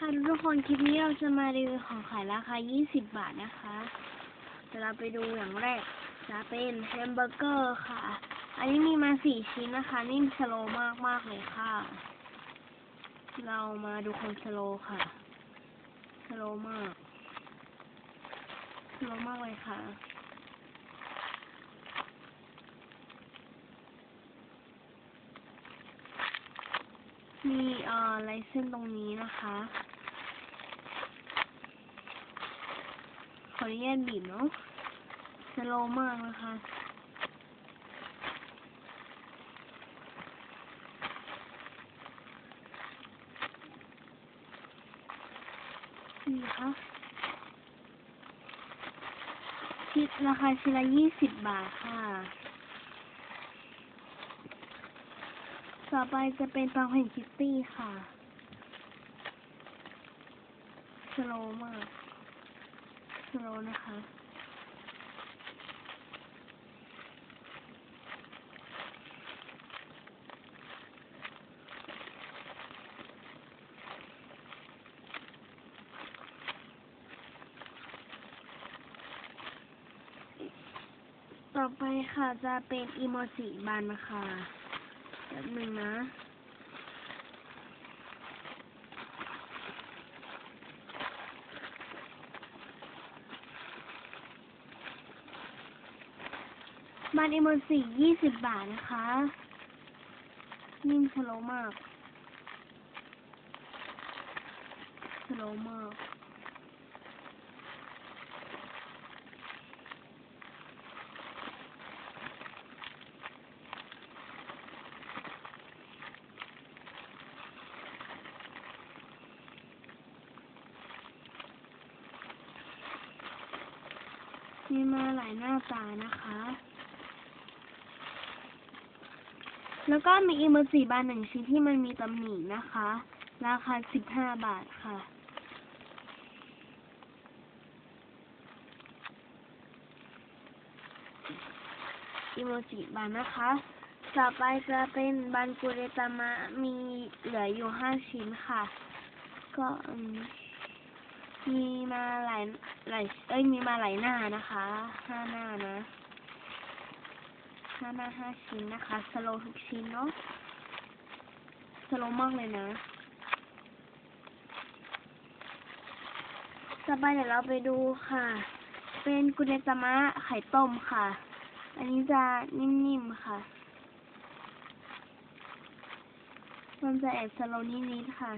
ค่ะทุกคนคลิปนี้เราจะมารีวิวของขายราคา 20 บาทนะคะเดี๋ยวเราไปดูอย่างแรกจะเป็นแฮมเบอร์เกอร์ค่ะ อันนี้มีมาสี่ชิ้นนะคะ นิ่มสโลมากมากเลยค่ะ เรามาดูคนสโลค่ะ สโลมาก สโลมากเลยค่ะมีเอ่อลายเส้นตรงนี้นะคะ อนุญาตบีบเนาะสโลมากนะคะนี่ค่ะชิ้นราคาชิ้นละยี่สิบบาทค่ะ ต่อไปจะเป็นปลาแผ่นคิตตี้ค่ะ สโลมาก สโลนะคะต่อไปค่ะจะเป็นอีโมจิบันนะคะแบบหนึ่งนะ บันอีโมจิยี่สิบบาทนะคะ นิ่มสโลมากสโลมากมีมาหลายหน้าตานะคะ แล้วก็มีอีโมจิบานหนึ่งชิ้นที่มันมีตำหนินะคะ ราคาสิบห้าบาทค่ะ อีโมจิบานนะคะ ต่อไปจะเป็นบันกุเรตามะมีเหลืออยู่ห้าชิ้นค่ะ ก็มีมาหลายหลายเอ้ยมีมาหลายหน้านะคะห้าหน้านะ ห้าหน้าห้าชิ้นนะคะ สโลทุกชิ้นเนาะ สโลมากเลยนะ ต่อไปเดี๋ยวเราไปดูค่ะ เป็นกุเนตามะไข่ต้มค่ะ อันนี้จะนิ่มๆค่ะมันจะแอบสโลนิดๆค่ะ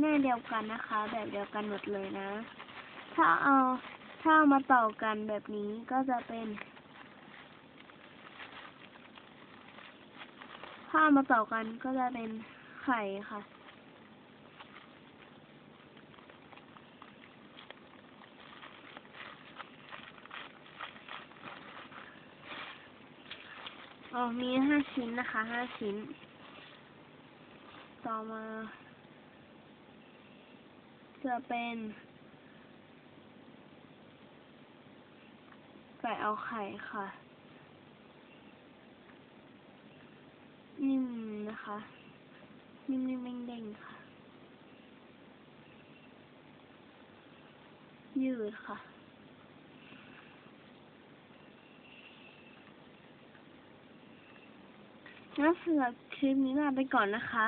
แน่เดียวกันนะคะ แบบเดียวกันหมดเลยนะ ถ้าเอาถ้าเอามาต่อกันแบบนี้ก็จะเป็น ถ้าเอามาต่อกันก็จะเป็นไข่ค่ะอ๋อมีห้าชิ้นนะคะ ห้าชิ้น ต่อมา จะเป็นไก่เอาไข่ค่ะนิ่มนะคะ นิ่มๆเด้งๆค่ะ ยืดค่ะงั้นสำหรับคลิปนี้ลาไปก่อนนะคะ